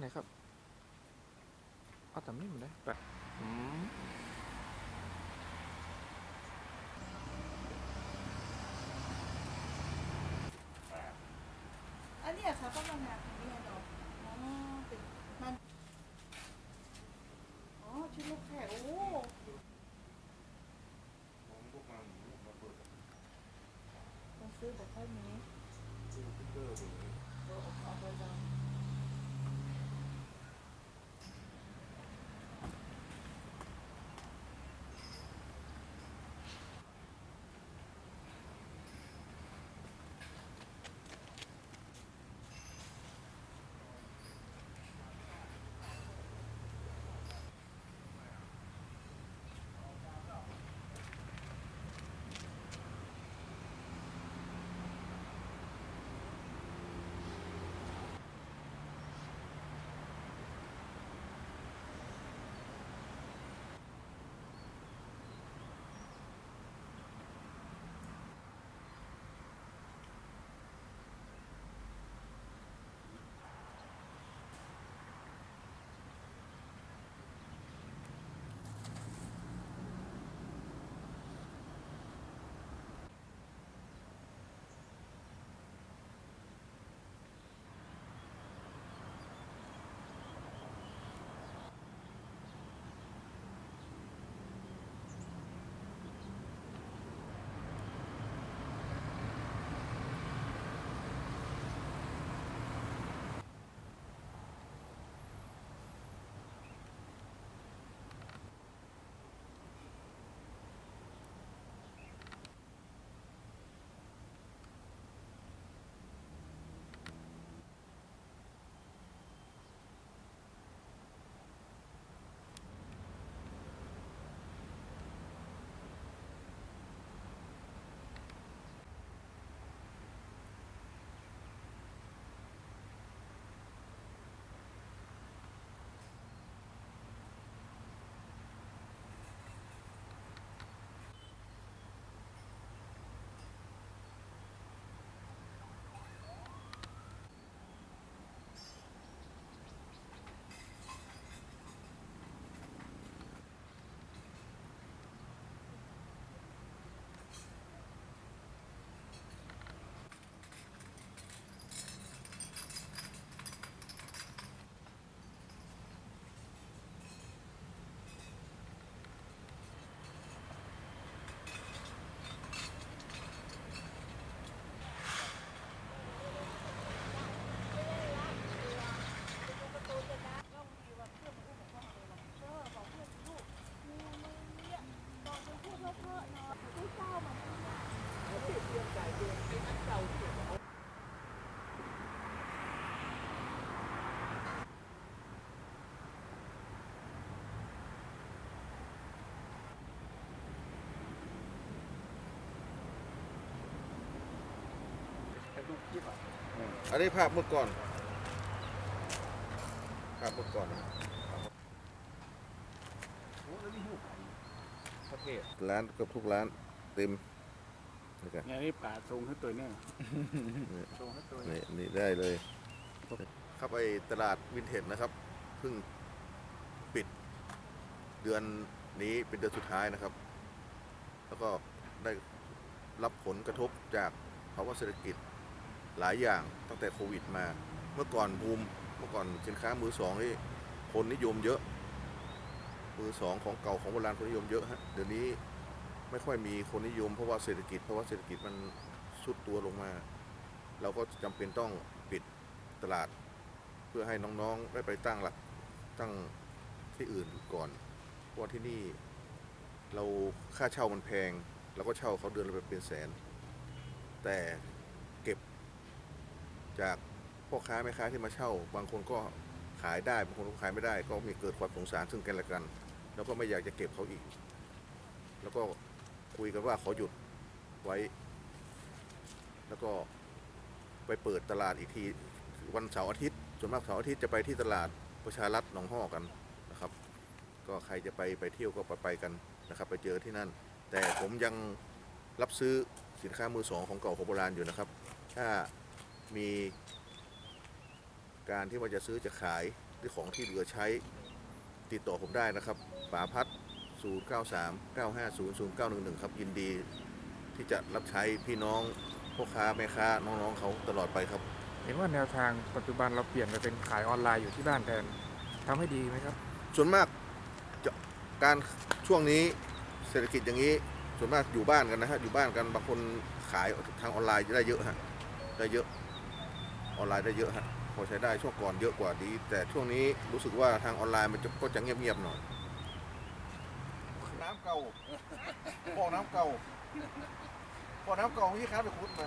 ไหนครับเอาแต่ไม่เหมือนได้แปะอืมอันเนี้ยค่ะก็มางานตรงนี้เนาะอ๋อเป็นมันอ๋อชุดลูกแขกโอ้ผมพวกมันมาเปิดต้องซื้อแต่ค่อยมีซื้อสติ๊กเกอร์ดูเออ ดูคลิปอะอันนี้ภาพเมื่อก่อน ภาพเมื่อก่อนนะโอ้แล้วนี่หูประเทศร้านเกับทุกร้านเต็มนี่กันเนี่ยนี่ป่าทรงให้ตัวเนี่ยทรงให้ตัวนี่นี่ได้เลย ครับไอตลาดวินเทจนะครับเพิ่งปิดเดือนนี้เป็นเดือนสุดท้ายนะครับ แล้วก็ได้รับผลกระทบจากภาวะเศรษฐกิจ หลายอย่างตั้งแต่โควิดมา เมื่อก่อนบูมเมื่อก่อนสินค้ามือสองนี่คนนิยมเยอะ มือสองของเก่าของโบราณคนนิยมเยอะฮะเดี๋ยวนี้ไม่ค่อยมีคนนิยมเพราะว่าเศรษฐกิจเพราะว่าเศรษฐกิจมันสุดตัวลงมา เราก็จำเป็นต้องปิดตลาด เพื่อให้น้องๆได้ไปตั้งหลักตั้งที่อื่นก่อนเพราะที่นี่เราค่าเช่ามันแพงเราก็เช่าเขาเดือนละเป็นแสน แต่ จากพ่อค้าแม่ค้าที่มาเช่า บางคนก็ขายได้ บางคนก็ขายไม่ได้ ก็มีเกิดความสงสารซึ่งกันและกัน แล้วก็ไม่อยากจะเก็บเขาอีก แล้วก็คุยกันว่าขอหยุดไว้ แล้วก็ไปเปิดตลาดอีกทีวันเสาร์อาทิตย์ส่วนมากเสาร์อาทิตย์จะไปที่ตลาดประชารัฐหนองห่อกันนะครับ ก็ใครจะไปไปเที่ยวก็ไปไปกันนะครับ ไปเจอที่นั่น แต่ผมยังรับซื้อสินค้ามือสองของเก่าของโบราณอยู่นะครับ ถ้า มีการที่ว่าจะซื้อจะขายที่ของที่เหลือใช้ติดต่อผมได้นะครับป๋าพัด 093 950 0911 ครับยินดีที่จะรับใช้พี่น้องพ่อค้าแม่ค้าน้องๆเขาตลอดไปครับ เห็นว่าแนวทางปัจจุบันเราเปลี่ยนไปเป็นขายออนไลน์อยู่ที่บ้านแทนทำให้ดีไหมครับ ส่วนมากจะการช่วงนี้เศรษฐกิจอย่างนี้ส่วนมากอยู่บ้านกันนะฮะอยู่บ้านกันบางคนขายทางออนไลน์ได้เยอะฮะได้เยอะ ออนไลน์ได้เยอะฮะพอใช้ได้ช่วงก่อนเยอะกว่าดี แต่ช่วงนี้รู้สึกว่าทางออนไลน์มันจะก็จะเงียบๆหน่อย น้ำเก่าบ่อน้ำเก่าบ่อน้ำเก่าที่ค้าไปคุดมา